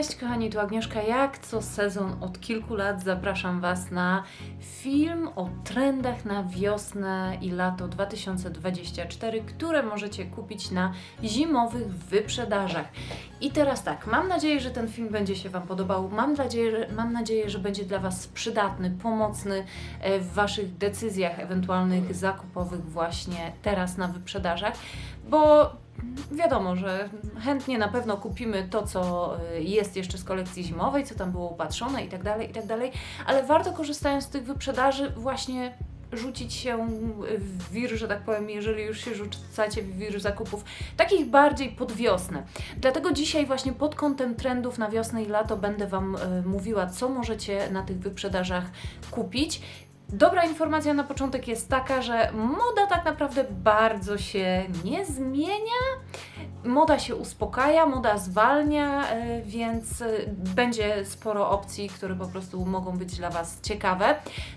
Cześć kochani, tu Agnieszka. Jak co sezon od kilku lat zapraszam Was na film o trendach na wiosnę i lato 2024, które możecie kupić na zimowych wyprzedażach. I teraz tak, mam nadzieję, że ten film będzie się Wam podobał. Mam nadzieję, że, mam nadzieję, że będzie dla Was przydatny, pomocny e, w Waszych decyzjach ewentualnych zakupowych właśnie teraz na wyprzedażach, bo wiadomo, że chętnie na pewno kupimy to, co y, jest jeszcze z kolekcji zimowej, co tam było upatrzone i tak dalej, i tak ale warto korzystając z tych wyprzedaży właśnie rzucić się w wir, że tak powiem, jeżeli już się rzucacie w wir zakupów, takich bardziej pod wiosnę. Dlatego dzisiaj właśnie pod kątem trendów na wiosnę i lato będę Wam y, mówiła, co możecie na tych wyprzedażach kupić. Dobra informacja na początek jest taka, że moda tak naprawdę bardzo się nie zmienia. Moda się uspokaja, moda zwalnia, e, więc e, będzie sporo opcji, które po prostu mogą być dla Was ciekawe.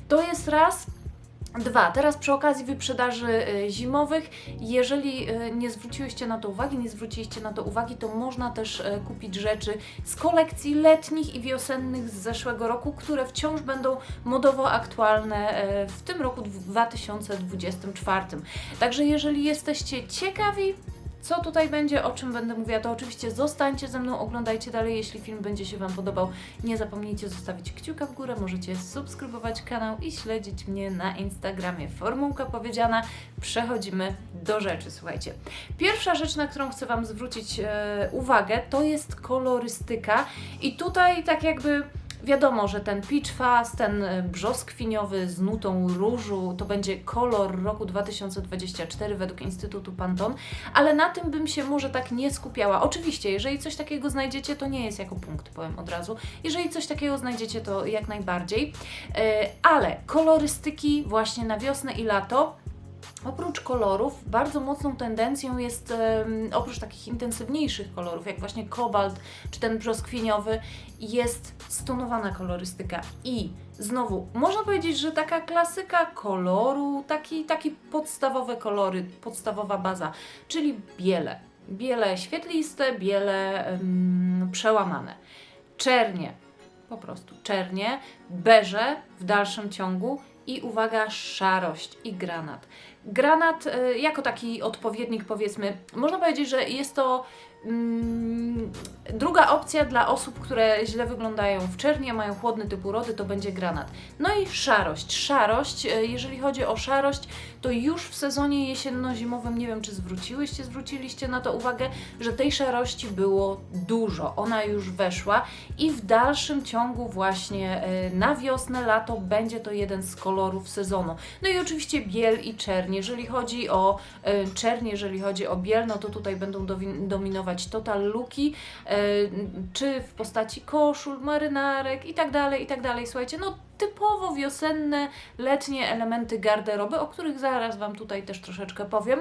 To jest raz. Dwa, teraz przy okazji wyprzedaży e, zimowych, jeżeli e, nie zwróciłyście na to uwagi, nie zwróciliście na to uwagi, to można też e, kupić rzeczy z kolekcji letnich i wiosennych z zeszłego roku, które wciąż będą modowo aktualne w tym roku 2024. Także jeżeli jesteście ciekawi, co tutaj będzie, o czym będę mówiła, to oczywiście zostańcie ze mną, oglądajcie dalej, jeśli film będzie się Wam podobał. Nie zapomnijcie zostawić kciuka w górę, możecie subskrybować kanał i śledzić mnie na Instagramie. Formułka powiedziana, przechodzimy do rzeczy, słuchajcie. Pierwsza rzecz, na którą chcę Wam zwrócić e, uwagę, to jest kolorystyka i tutaj tak jakby... Wiadomo, że ten Peach Fast, ten e, brzoskwiniowy z nutą różu, to będzie kolor roku 2024 według Instytutu Pantone, ale na tym bym się może tak nie skupiała. Oczywiście, jeżeli coś takiego znajdziecie, to nie jest jako punkt, powiem od razu. Jeżeli coś takiego znajdziecie, to jak najbardziej. E, Ale kolorystyki właśnie na wiosnę i lato Oprócz kolorów, bardzo mocną tendencją jest, oprócz takich intensywniejszych kolorów, jak właśnie kobalt czy ten brzoskwiniowy, jest stonowana kolorystyka. I znowu, można powiedzieć, że taka klasyka koloru, taki, taki podstawowe kolory, podstawowa baza, czyli biele. Biele świetliste, biele em, przełamane. Czernie, po prostu czernie, beże w dalszym ciągu i uwaga, szarość i granat. Granat y, jako taki odpowiednik, powiedzmy, można powiedzieć, że jest to druga opcja dla osób, które źle wyglądają w czerni, a mają chłodny typ urody, to będzie granat. No i szarość. Szarość, y, jeżeli chodzi o szarość, to już w sezonie jesienno-zimowym, nie wiem czy zwróciłyście, zwróciliście na to uwagę, że tej szarości było dużo. Ona już weszła i w dalszym ciągu właśnie y, na wiosnę, lato będzie to jeden z kolorów sezonu. No i oczywiście biel i czerń. Jeżeli chodzi o y, czerń, jeżeli chodzi o biel, no to tutaj będą dowi- dominować total looki, y, czy w postaci koszul, marynarek i tak dalej, i tak dalej. Słuchajcie, no typowo wiosenne, letnie elementy garderoby, o których zaraz Wam tutaj też troszeczkę powiem.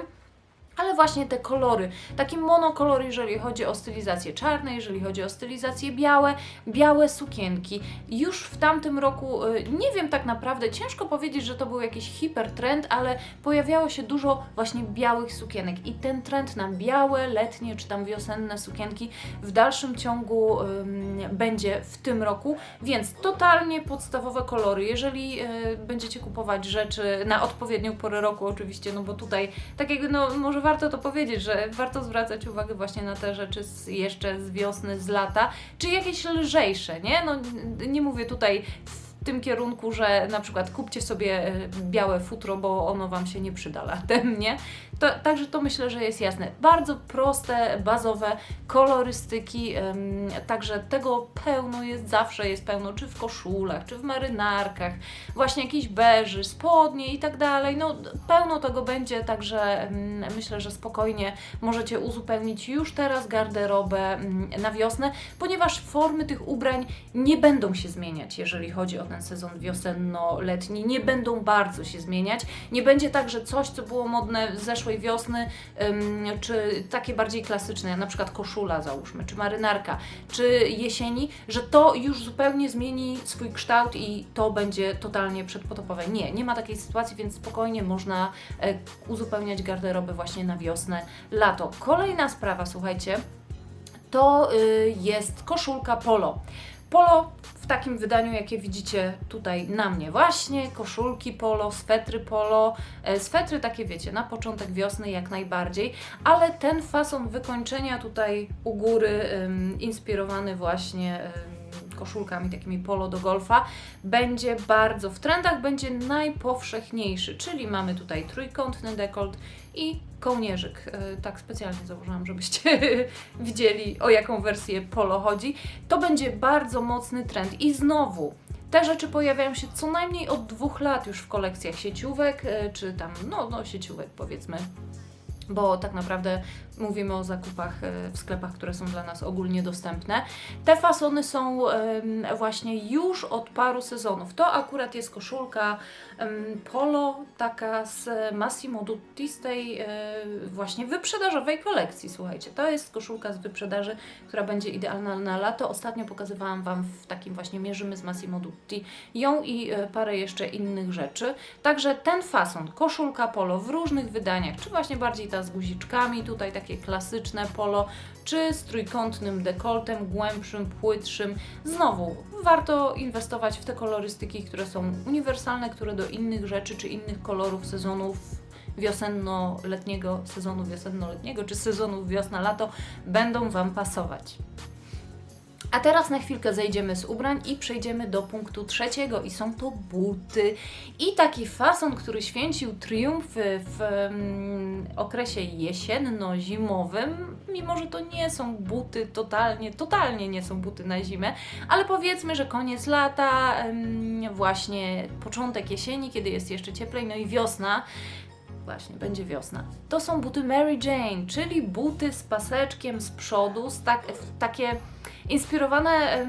Ale właśnie te kolory, taki monokolor, jeżeli chodzi o stylizację czarne, jeżeli chodzi o stylizację białe, białe sukienki. Już w tamtym roku, y, nie wiem tak naprawdę, ciężko powiedzieć, że to był jakiś hipertrend, ale pojawiało się dużo właśnie białych sukienek i ten trend na białe, letnie czy tam wiosenne sukienki w dalszym ciągu ym, będzie w tym roku, więc totalnie podstawowe kolory. Jeżeli y, będziecie kupować rzeczy na odpowiednią porę roku oczywiście, no bo tutaj tak jakby no może warto to powiedzieć, że warto zwracać uwagę właśnie na te rzeczy z, jeszcze z wiosny, z lata, czy jakieś lżejsze, nie? No nie mówię tutaj w tym kierunku, że na przykład kupcie sobie e, białe futro, bo ono Wam się nie przyda latem, nie? To, także to myślę, że jest jasne. Bardzo proste, bazowe kolorystyki, ym, także tego pełno jest, zawsze jest pełno, czy w koszulach, czy w marynarkach, właśnie jakieś beży, spodnie i tak dalej. No pełno tego będzie, także ym, myślę, że spokojnie możecie uzupełnić już teraz garderobę ym, na wiosnę, ponieważ formy tych ubrań nie będą się zmieniać, jeżeli chodzi o ten sezon wiosenno-letni, nie będą bardzo się zmieniać. Nie będzie tak, że coś, co było modne z zeszłej wiosny, czy takie bardziej klasyczne, na przykład koszula załóżmy, czy marynarka, czy jesieni, że to już zupełnie zmieni swój kształt i to będzie totalnie przedpotopowe. Nie, nie ma takiej sytuacji, więc spokojnie można e, uzupełniać garderobę właśnie na wiosnę, lato. Kolejna sprawa, słuchajcie, to y, jest koszulka polo. Polo w takim wydaniu, jakie widzicie tutaj na mnie. Właśnie, koszulki polo, swetry polo, e, swetry takie wiecie, na początek wiosny jak najbardziej, ale ten fason wykończenia tutaj u góry, inspirowany właśnie koszulkami takimi polo do golfa, będzie bardzo w trendach, będzie najpowszechniejszy, czyli mamy tutaj trójkątny dekolt i kołnierzyk. E, Tak specjalnie założyłam, żebyście widzieli o jaką wersję polo chodzi. To będzie bardzo mocny trend i znowu te rzeczy pojawiają się co najmniej od dwóch lat już w kolekcjach sieciówek, e, czy tam, no, no sieciówek powiedzmy, bo tak naprawdę mówimy o zakupach e, w sklepach, które są dla nas ogólnie dostępne. Te fasony są właśnie już od paru sezonów. To akurat jest koszulka polo, taka z Massimo Dutti, z tej e, właśnie wyprzedażowej kolekcji. Słuchajcie, to jest koszulka z wyprzedaży, która będzie idealna na lato. Ostatnio pokazywałam Wam w takim właśnie mierzymy z Massimo Dutti ją i e, parę jeszcze innych rzeczy. Także ten fason, koszulka polo w różnych wydaniach, czy właśnie bardziej ta z guziczkami, tutaj takie klasyczne polo, czy z trójkątnym dekoltem, głębszym, płytszym. Znowu, warto inwestować w te kolorystyki, które są uniwersalne, które do innych rzeczy, czy innych kolorów sezonów wiosenno-letniego, sezonu wiosenno-letniego, czy sezonu wiosna-lato będą Wam pasować. A teraz na chwilkę zejdziemy z ubrań i przejdziemy do punktu trzeciego i są to buty. I taki fason, który święcił triumfy w mm, okresie jesienno-zimowym, mimo że to nie są buty totalnie, totalnie nie są buty na zimę, ale powiedzmy, że koniec lata, em, właśnie początek jesieni, kiedy jest jeszcze cieplej, no i wiosna, Właśnie, będzie wiosna. To są buty Mary Jane, czyli buty z paseczkiem z przodu, z tak, takie inspirowane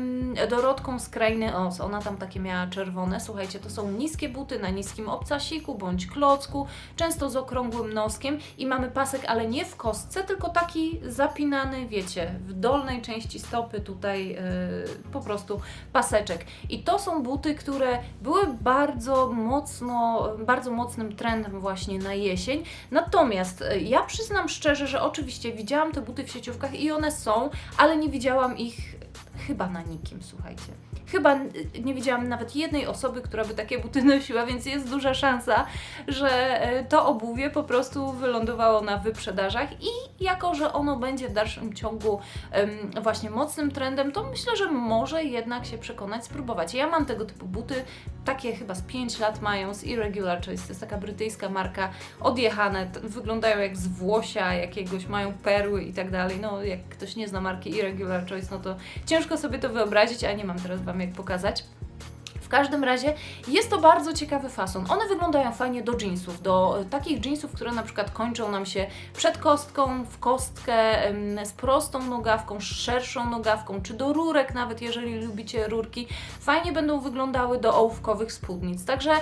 Dorotką z Krainy Oz. Ona tam takie miała czerwone. Słuchajcie, to są niskie buty na niskim obcasiku bądź klocku, często z okrągłym noskiem i mamy pasek, ale nie w kostce, tylko taki zapinany, wiecie, w dolnej części stopy tutaj yy, po prostu paseczek. I to są buty, które były bardzo mocno, bardzo mocnym trendem właśnie na jesień. Natomiast e, ja przyznam szczerze, że oczywiście widziałam te buty w sieciówkach i one są, ale nie widziałam ich chyba na nikim, słuchajcie. Chyba n- nie widziałam nawet jednej osoby, która by takie buty nosiła, więc jest duża szansa, że e, to obuwie po prostu wylądowało na wyprzedażach i jako, że ono będzie w dalszym ciągu właśnie mocnym trendem, to myślę, że może jednak się przekonać, spróbować. Ja mam tego typu buty, takie chyba z 5 lat mają, z Irregular Choice, to jest taka brytyjska marka, odjechane, wyglądają jak z włosia jakiegoś, mają perły i tak dalej. No, jak ktoś nie zna marki Irregular Choice, no to ciężko sobie to wyobrazić, a nie mam teraz Wam jak pokazać. W każdym razie jest to bardzo ciekawy fason. One wyglądają fajnie do jeansów, do e, takich jeansów, które na przykład kończą nam się przed kostką, w kostkę, z prostą nogawką, z szerszą nogawką, czy do rurek, nawet jeżeli lubicie rurki. Fajnie będą wyglądały do ołówkowych spódnic. Także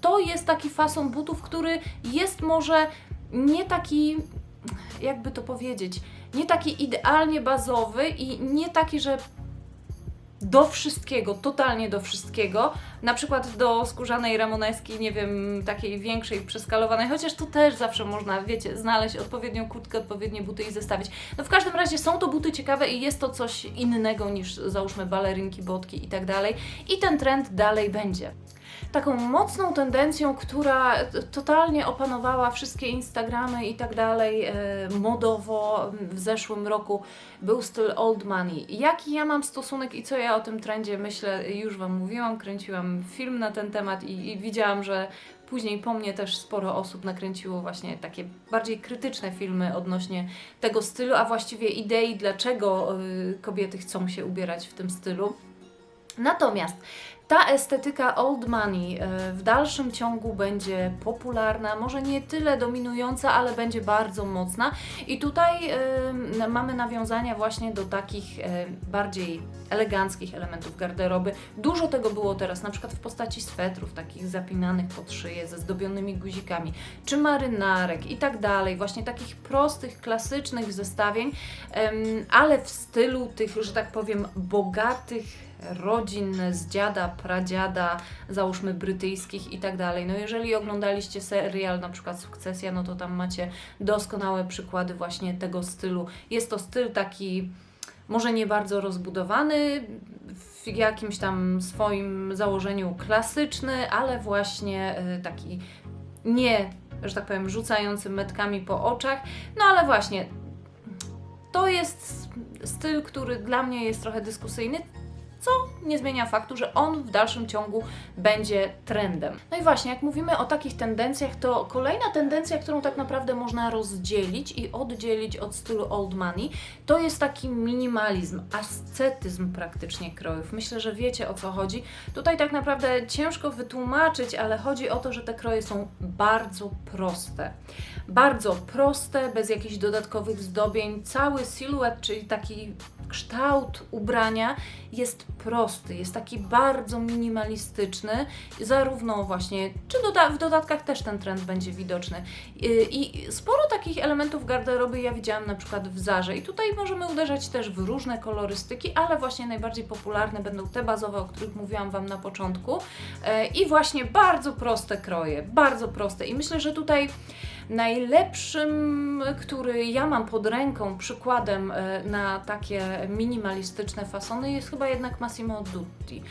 to jest taki fason butów, który jest może nie taki, jakby to powiedzieć, nie taki idealnie bazowy i nie taki, że do wszystkiego, totalnie do wszystkiego. Na przykład do skórzanej ramoneski, nie wiem, takiej większej, przeskalowanej, chociaż tu też zawsze można, wiecie, znaleźć odpowiednią kurtkę, odpowiednie buty i zestawić. No w każdym razie są to buty ciekawe i jest to coś innego niż załóżmy balerinki, botki i tak dalej. I ten trend dalej będzie taką mocną tendencją, która totalnie opanowała wszystkie Instagramy i tak dalej e, modowo w zeszłym roku był styl old money. Jaki ja mam stosunek i co ja o tym trendzie myślę, już Wam mówiłam, kręciłam film na ten temat i, i widziałam, że Później po mnie też sporo osób nakręciło właśnie takie bardziej krytyczne filmy odnośnie tego stylu, a właściwie idei, dlaczego y, kobiety chcą się ubierać w tym stylu. Natomiast ta estetyka old money e, w dalszym ciągu będzie popularna, może nie tyle dominująca, ale będzie bardzo mocna. I tutaj e, mamy nawiązania właśnie do takich e, bardziej eleganckich elementów garderoby. Dużo tego było teraz, na przykład w postaci swetrów, takich zapinanych pod szyję, ze zdobionymi guzikami, czy marynarek i tak dalej. Właśnie takich prostych, klasycznych zestawień, em, ale w stylu tych, że tak powiem, bogatych rodzin z dziada, pradziada, załóżmy brytyjskich i tak dalej. No jeżeli oglądaliście serial na przykład Sukcesja, no to tam macie doskonałe przykłady właśnie tego stylu. Jest to styl taki może nie bardzo rozbudowany, w jakimś tam swoim założeniu klasyczny, ale właśnie y, taki nie, że tak powiem, rzucający metkami po oczach. No ale właśnie, to jest styl, który dla mnie jest trochę dyskusyjny, co nie zmienia faktu, że on w dalszym ciągu będzie trendem. No i właśnie, jak mówimy o takich tendencjach, to kolejna tendencja, którą tak naprawdę można rozdzielić i oddzielić od stylu old money, to jest taki minimalizm, ascetyzm praktycznie krojów. Myślę, że wiecie o co chodzi. Tutaj tak naprawdę ciężko wytłumaczyć, ale chodzi o to, że te kroje są bardzo proste. Bardzo proste, bez jakichś dodatkowych zdobień. Cały siluet, czyli taki kształt ubrania jest prosty, jest taki bardzo minimalistyczny, zarówno właśnie, czy doda w dodatkach też ten trend będzie widoczny. I, I sporo takich elementów garderoby ja widziałam na przykład w Zarze. I tutaj możemy uderzać też w różne kolorystyki, ale właśnie najbardziej popularne będą te bazowe, o których mówiłam Wam na początku. E, i właśnie bardzo proste kroje, bardzo proste. I myślę, że tutaj Najlepszym, który ja mam pod ręką, przykładem e, na takie minimalistyczne fasony jest chyba jednak Massimo Dutti.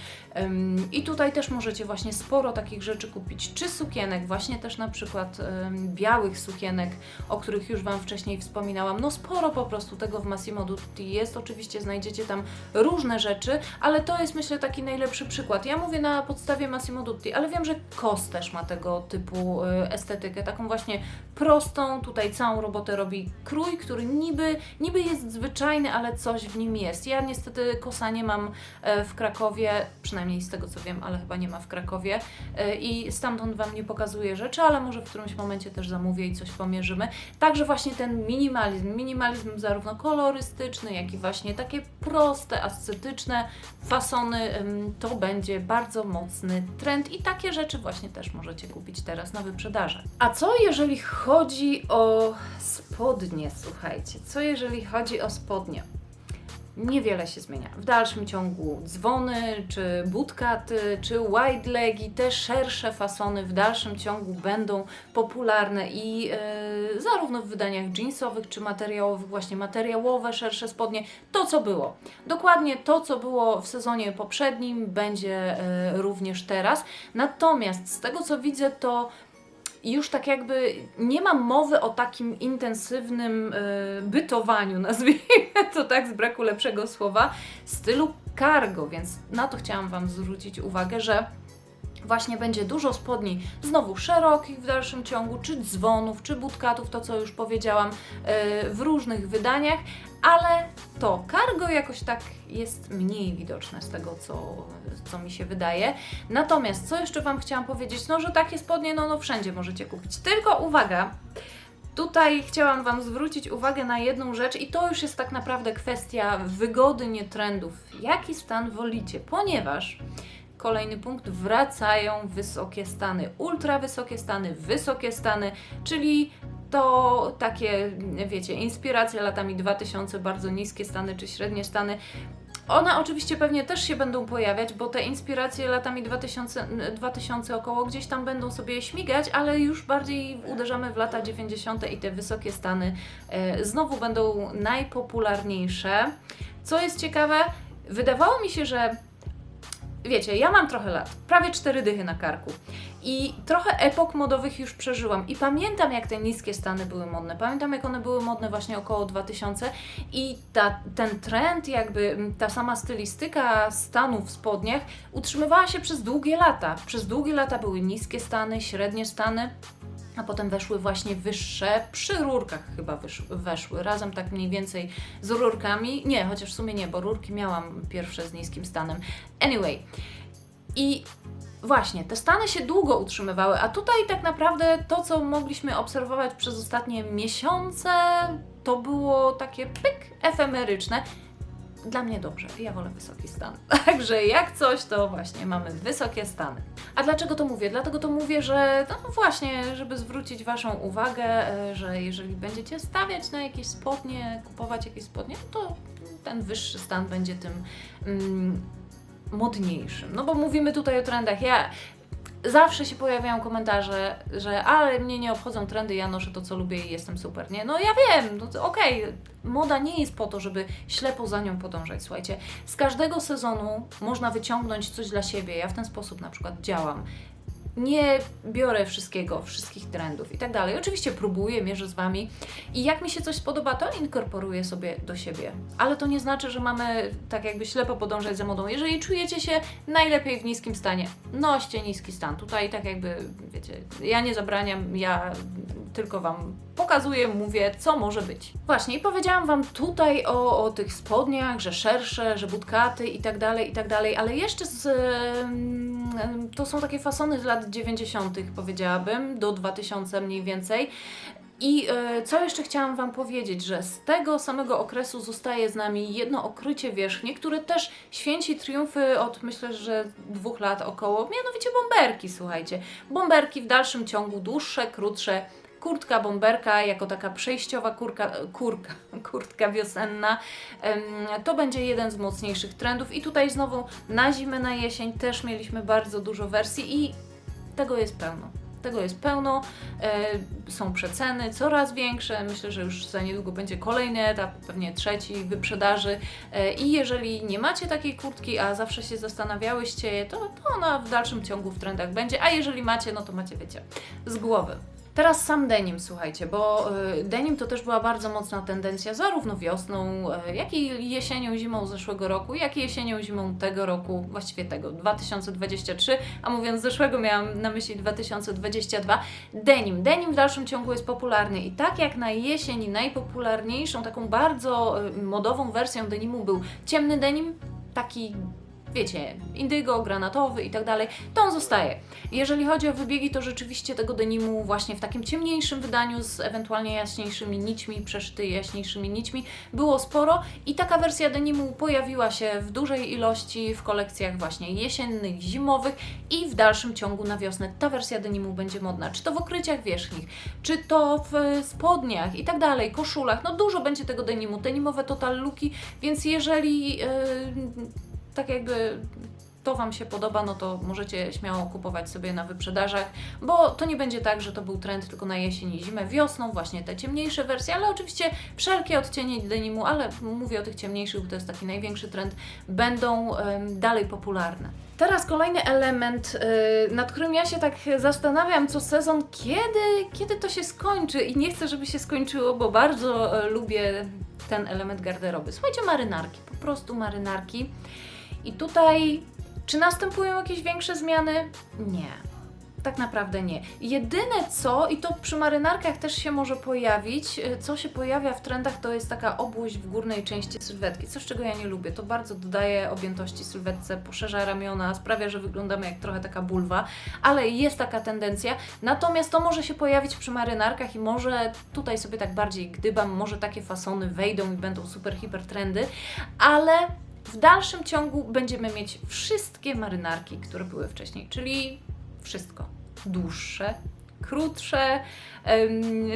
I tutaj też możecie właśnie sporo takich rzeczy kupić, czy sukienek, właśnie też na przykład białych sukienek, o których już Wam wcześniej wspominałam. No sporo po prostu tego w Massimo Dutti jest. Oczywiście znajdziecie tam różne rzeczy, ale to jest myślę taki najlepszy przykład. Ja mówię na podstawie Massimo Dutti, ale wiem, że KOS też ma tego typu y, estetykę, taką właśnie prostą. Tutaj całą robotę robi krój, który niby, niby jest zwyczajny, ale coś w nim jest. Ja niestety kosa nie mam e, w Krakowie, przynajmniej z tego co wiem, ale chyba nie ma w Krakowie e, i stamtąd Wam nie pokazuję rzeczy, ale może w którymś momencie też zamówię i coś pomierzymy. Także właśnie ten minimalizm, minimalizm zarówno kolorystyczny, jak i właśnie takie proste, ascetyczne fasony, to będzie bardzo mocny trend i takie rzeczy właśnie też możecie kupić teraz na wyprzedaży. A co jeżeli chodzi o spodnie, słuchajcie, co jeżeli chodzi o spodnie? Niewiele się zmienia. W dalszym ciągu dzwony, czy budkaty, czy wide legi, te szersze fasony w dalszym ciągu będą popularne i e, zarówno w wydaniach jeansowych, czy materiałowych, właśnie materiałowe, szersze spodnie, to co było. Dokładnie to, co było w sezonie poprzednim, będzie e, również teraz. Natomiast z tego co widzę, to już tak jakby nie ma mowy o takim intensywnym y, bytowaniu, nazwijmy to tak z braku lepszego słowa, stylu cargo, więc na to chciałam Wam zwrócić uwagę, że właśnie będzie dużo spodni znowu szerokich w dalszym ciągu, czy dzwonów, czy budkatów, to co już powiedziałam, y, w różnych wydaniach, ale to cargo jakoś tak jest mniej widoczne z tego, co, co mi się wydaje. Natomiast co jeszcze Wam chciałam powiedzieć, no że takie spodnie no, no wszędzie możecie kupić, tylko uwaga, Tutaj chciałam Wam zwrócić uwagę na jedną rzecz, i to już jest tak naprawdę kwestia wygody, nie trendów. Jaki stan wolicie? Ponieważ kolejny punkt wracają wysokie stany, ultra wysokie stany, wysokie stany, czyli to takie, wiecie, inspiracje latami 2000, bardzo niskie stany czy średnie stany. One oczywiście pewnie też się będą pojawiać, bo te inspiracje latami 2000, 2000 około gdzieś tam będą sobie śmigać, ale już bardziej uderzamy w lata 90. i te wysokie stany e, znowu będą najpopularniejsze. Co jest ciekawe, wydawało mi się, że wiecie, ja mam trochę lat, prawie cztery dychy na karku i trochę epok modowych już przeżyłam i pamiętam jak te niskie stany były modne, pamiętam jak one były modne właśnie około 2000 i ta, ten trend, jakby ta sama stylistyka stanów w spodniach utrzymywała się przez długie lata. Przez długie lata były niskie stany, średnie stany, a potem weszły właśnie wyższe, przy rurkach chyba weszły, razem tak mniej więcej z rurkami. Nie, chociaż w sumie nie, bo rurki miałam pierwsze z niskim stanem. Anyway, i właśnie, te stany się długo utrzymywały, a tutaj tak naprawdę to, co mogliśmy obserwować przez ostatnie miesiące, to było takie pyk efemeryczne. Dla mnie dobrze, ja wolę wysoki stan. Także jak coś, to właśnie mamy wysokie stany. A dlaczego to mówię? Dlatego to mówię, że no właśnie, żeby zwrócić Waszą uwagę, e, że jeżeli będziecie stawiać na jakieś spodnie, kupować jakieś spodnie, to ten wyższy stan będzie tym mm, modniejszym. No bo mówimy tutaj o trendach. Ja zawsze się pojawiają komentarze, że ale mnie nie obchodzą trendy, ja noszę to, co lubię i jestem super, nie? No ja wiem, no okej, moda nie jest po to, żeby ślepo za nią podążać, słuchajcie. Z każdego sezonu można wyciągnąć coś dla siebie, ja w ten sposób na przykład działam. Nie biorę wszystkiego, wszystkich trendów i tak dalej. Oczywiście próbuję, mierzę z Wami i jak mi się coś spodoba, to inkorporuję sobie do siebie. Ale to nie znaczy, że mamy tak jakby ślepo podążać za modą. Jeżeli czujecie się najlepiej w niskim stanie, noście niski stan. Tutaj tak jakby, wiecie, ja nie zabraniam, ja tylko Wam pokazuję, mówię, co może być. Właśnie, i powiedziałam Wam tutaj o, o tych spodniach, że szersze, że budkaty i tak dalej, i tak dalej, ale jeszcze z, em, to są takie fasony z lat 90., powiedziałabym, do 2000 mniej więcej. I e, co jeszcze chciałam Wam powiedzieć, że z tego samego okresu zostaje z nami jedno okrycie wierzchnie, które też święci triumfy od myślę, że dwóch lat około, mianowicie bomberki, słuchajcie. Bomberki w dalszym ciągu dłuższe, krótsze, kurtka bomberka jako taka przejściowa kurka, kurka, kurtka wiosenna. To będzie jeden z mocniejszych trendów i tutaj znowu na zimę, na jesień też mieliśmy bardzo dużo wersji i tego jest pełno. Tego jest pełno, e, są przeceny coraz większe. Myślę, że już za niedługo będzie kolejny etap, pewnie trzeci wyprzedaży. E, I jeżeli nie macie takiej kurtki, a zawsze się zastanawiałyście, to, to ona w dalszym ciągu w trendach będzie. A jeżeli macie, no to macie, wiecie, z głowy. Teraz sam denim, słuchajcie, bo y, denim to też była bardzo mocna tendencja zarówno wiosną, y, jak i jesienią, zimą zeszłego roku, jak i jesienią, zimą tego roku, właściwie tego 2023, a mówiąc zeszłego miałam na myśli 2022. Denim. Denim w dalszym ciągu jest popularny i tak jak na jesień najpopularniejszą, taką bardzo y, modową wersją denimu był ciemny denim, taki wiecie, indygo, granatowy i tak dalej, to on zostaje. Jeżeli chodzi o wybiegi, to rzeczywiście tego denimu właśnie w takim ciemniejszym wydaniu z ewentualnie jaśniejszymi nićmi, przeszyty jaśniejszymi nićmi było sporo i taka wersja denimu pojawiła się w dużej ilości w kolekcjach właśnie jesiennych, zimowych i w dalszym ciągu na wiosnę. Ta wersja denimu będzie modna, czy to w okryciach wierzchnich, czy to w spodniach i tak dalej, koszulach, no dużo będzie tego denimu, denimowe total looki, więc jeżeli yy, tak jakby to Wam się podoba, no to możecie śmiało kupować sobie na wyprzedażach, bo to nie będzie tak, że to był trend tylko na jesień i zimę. Wiosną właśnie te ciemniejsze wersje, ale oczywiście wszelkie odcienie denimu, ale mówię o tych ciemniejszych, bo to jest taki największy trend, będą dalej popularne. Teraz kolejny element, y, nad którym ja się tak zastanawiam co sezon, kiedy, kiedy to się skończy i nie chcę, żeby się skończyło, bo bardzo e, lubię ten element garderoby. Słuchajcie, marynarki, po prostu marynarki. I tutaj, czy następują jakieś większe zmiany? Nie. Tak naprawdę nie. Jedyne co, i to przy marynarkach też się może pojawić, y, co się pojawia w trendach, to jest taka obłość w górnej części sylwetki. Coś, czego ja nie lubię. To bardzo dodaje objętości sylwetce, poszerza ramiona, sprawia, że wyglądamy jak trochę taka bulwa, ale jest taka tendencja. Natomiast to może się pojawić przy marynarkach i może tutaj sobie tak bardziej gdybam, może takie fasony wejdą i będą super, hiper trendy, ale w dalszym ciągu będziemy mieć wszystkie marynarki, które były wcześniej, czyli wszystko. Dłuższe, krótsze,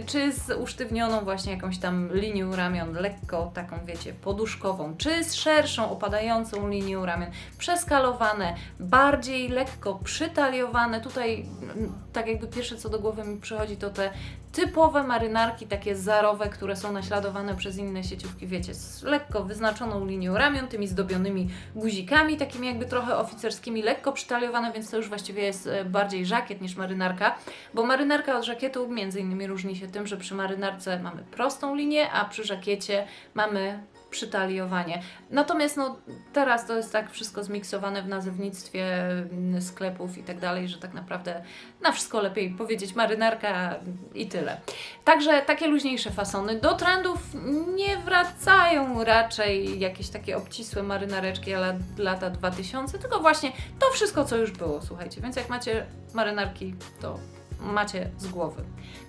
czy z usztywnioną właśnie jakąś tam linią ramion, lekko taką wiecie, poduszkową, czy z szerszą, opadającą linią ramion, przeskalowane, bardziej lekko przytaliowane. Tutaj mm, tak jakby pierwsze co do głowy mi przychodzi to te typowe marynarki, takie zarowe, które są naśladowane przez inne sieciówki, wiecie, z lekko wyznaczoną linią ramion, tymi zdobionymi guzikami, takimi jakby trochę oficerskimi, lekko przytaliowane, więc to już właściwie jest e, bardziej żakiet niż marynarka, bo marynarka od żakietu między innymi różni się tym, że przy marynarce mamy prostą linię, a przy żakiecie mamy przytaliowanie. Natomiast no, teraz to jest tak wszystko zmiksowane w nazewnictwie mm, sklepów i tak dalej, że tak naprawdę na wszystko lepiej powiedzieć marynarka i tyle. Także takie luźniejsze fasony. Do trendów nie wracają raczej jakieś takie obcisłe marynareczki ale lata 2000, tylko właśnie to wszystko, co już było, słuchajcie. Więc jak macie marynarki, to macie z głowy.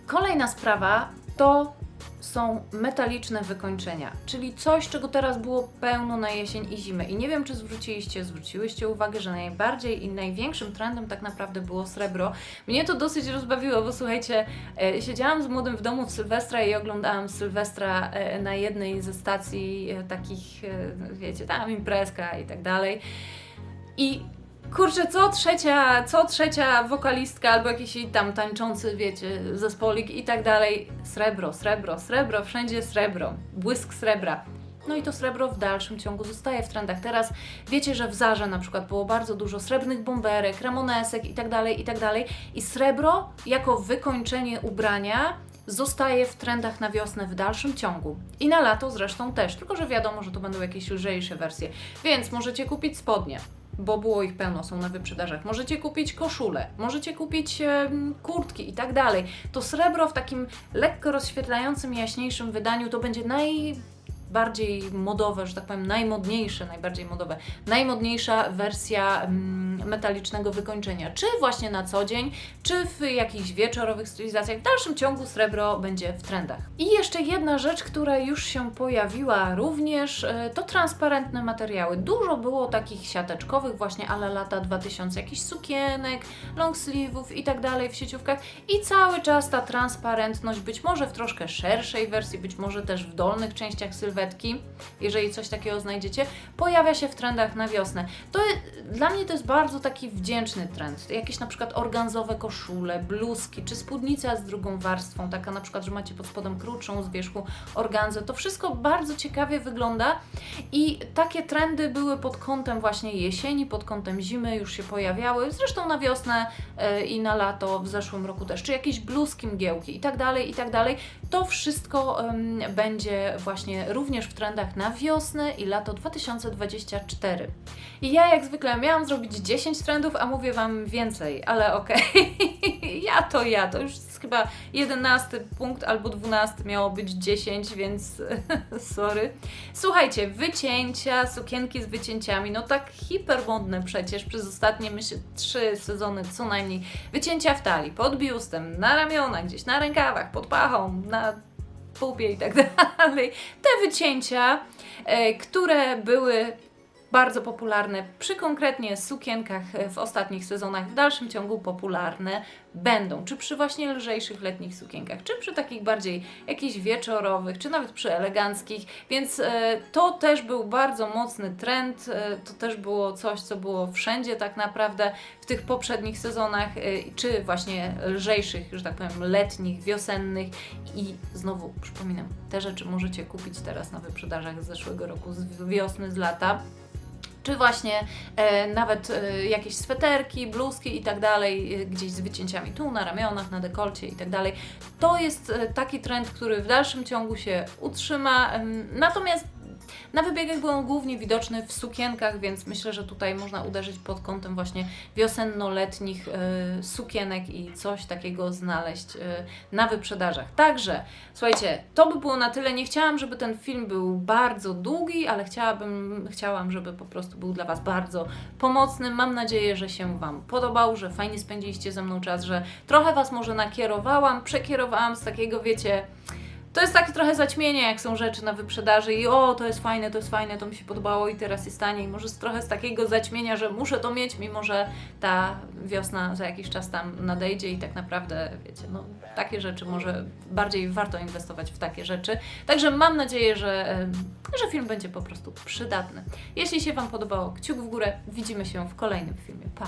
Kolejna sprawa to są metaliczne wykończenia, czyli coś, czego teraz było pełno na jesień i zimę. I nie wiem, czy zwróciliście, zwróciłyście uwagę, że najbardziej i największym trendem tak naprawdę było srebro. Mnie to dosyć rozbawiło, bo słuchajcie, e, siedziałam z młodym w domu w Sylwestra i oglądałam Sylwestra e, na jednej ze stacji e, takich, e, wiecie, tam imprezka i tak dalej. I kurczę, co trzecia, co trzecia wokalistka albo jakiś tam tańczący, wiecie, zespolik i tak dalej. Srebro, srebro, srebro, wszędzie srebro, błysk srebra. No i to srebro w dalszym ciągu zostaje w trendach. Teraz wiecie, że w Zarze na przykład było bardzo dużo srebrnych bomberek, ramonesek tak tak dalej. I srebro jako wykończenie ubrania zostaje w trendach na wiosnę w dalszym ciągu. I na lato zresztą też, tylko że wiadomo, że to będą jakieś lżejsze wersje. Więc możecie kupić spodnie, bo było ich pełno, są na wyprzedażach. Możecie kupić koszule, możecie kupić em, kurtki i tak dalej. To srebro w takim lekko rozświetlającym, jaśniejszym wydaniu to będzie najbardziej modowe, że tak powiem, najmodniejsze, najbardziej modowe, najmodniejsza wersja mm, metalicznego wykończenia. Czy właśnie na co dzień, czy w jakichś wieczorowych stylizacjach. W dalszym ciągu srebro będzie w trendach. I jeszcze jedna rzecz, która już się pojawiła również, e, to transparentne materiały. Dużo było takich siateczkowych właśnie ale lata 2000, jakichś sukienek, long sleeve'ów i tak dalej w sieciówkach i cały czas ta transparentność, być może w troszkę szerszej wersji, być może też w dolnych częściach sylwetki, jeżeli coś takiego znajdziecie, pojawia się w trendach na wiosnę. To dla mnie to jest bardzo taki wdzięczny trend. Jakieś na przykład organzowe koszule, bluzki, czy spódnica z drugą warstwą, taka na przykład, że macie pod spodem krótszą z wierzchu organzę. To wszystko bardzo ciekawie wygląda i takie trendy były pod kątem właśnie jesieni, pod kątem zimy już się pojawiały. Zresztą na wiosnę e, i na lato w zeszłym roku też, czy jakieś bluzki, mgiełki i tak dalej, i tak dalej. To wszystko em, będzie właśnie również w trendach na wiosnę i lato 2024. I ja jak zwykle miałam zrobić 10 trendów, a mówię Wam więcej, ale okej. ja to ja, to już jest chyba 11 punkt albo 12 miało być 10, więc sorry. Słuchajcie, wycięcia, sukienki z wycięciami, no tak hipermodne przecież przez ostatnie, myślę, trzy sezony co najmniej. Wycięcia w talii, pod biustem, na ramionach, gdzieś na rękawach, pod pachą, na pupie i tak dalej. Te wycięcia, e, które były bardzo popularne przy konkretnie sukienkach e, w ostatnich sezonach, w dalszym ciągu popularne będą. Czy przy właśnie lżejszych letnich sukienkach, czy przy takich bardziej jakichś wieczorowych, czy nawet przy eleganckich. Więc e, to też był bardzo mocny trend. E, to też było coś, co było wszędzie tak naprawdę w tych poprzednich sezonach, e, czy właśnie lżejszych, że tak powiem, letnich, wiosennych. I znowu przypominam, te rzeczy możecie kupić teraz na wyprzedażach z zeszłego roku, z wiosny, z lata czy właśnie e, nawet e, jakieś sweterki, bluzki i tak dalej, e, gdzieś z wycięciami tu na ramionach, na dekolcie i tak dalej. To jest e, taki trend, który w dalszym ciągu się utrzyma. Em, Natomiast na wybiegach był on głównie widoczny w sukienkach, więc myślę, że tutaj można uderzyć pod kątem właśnie wiosenno-letnich e, sukienek i coś takiego znaleźć e, na wyprzedażach. Także, słuchajcie, to by było na tyle. Nie chciałam, żeby ten film był bardzo długi, ale chciałabym, chciałam, żeby po prostu był dla Was bardzo pomocny. Mam nadzieję, że się Wam podobał, że fajnie spędziliście ze mną czas, że trochę Was może nakierowałam, przekierowałam z takiego, wiecie, to jest takie trochę zaćmienie, jak są rzeczy na wyprzedaży i o, to jest fajne, to jest fajne, to mi się podobało i teraz jest taniej. Może z trochę z takiego zaćmienia, że muszę to mieć, mimo że ta wiosna za jakiś czas tam nadejdzie i tak naprawdę, wiecie, no takie rzeczy może bardziej warto inwestować w takie rzeczy. Także mam nadzieję, że, że film będzie po prostu przydatny. Jeśli się Wam podobało, kciuk w górę. Widzimy się w kolejnym filmie. Pa!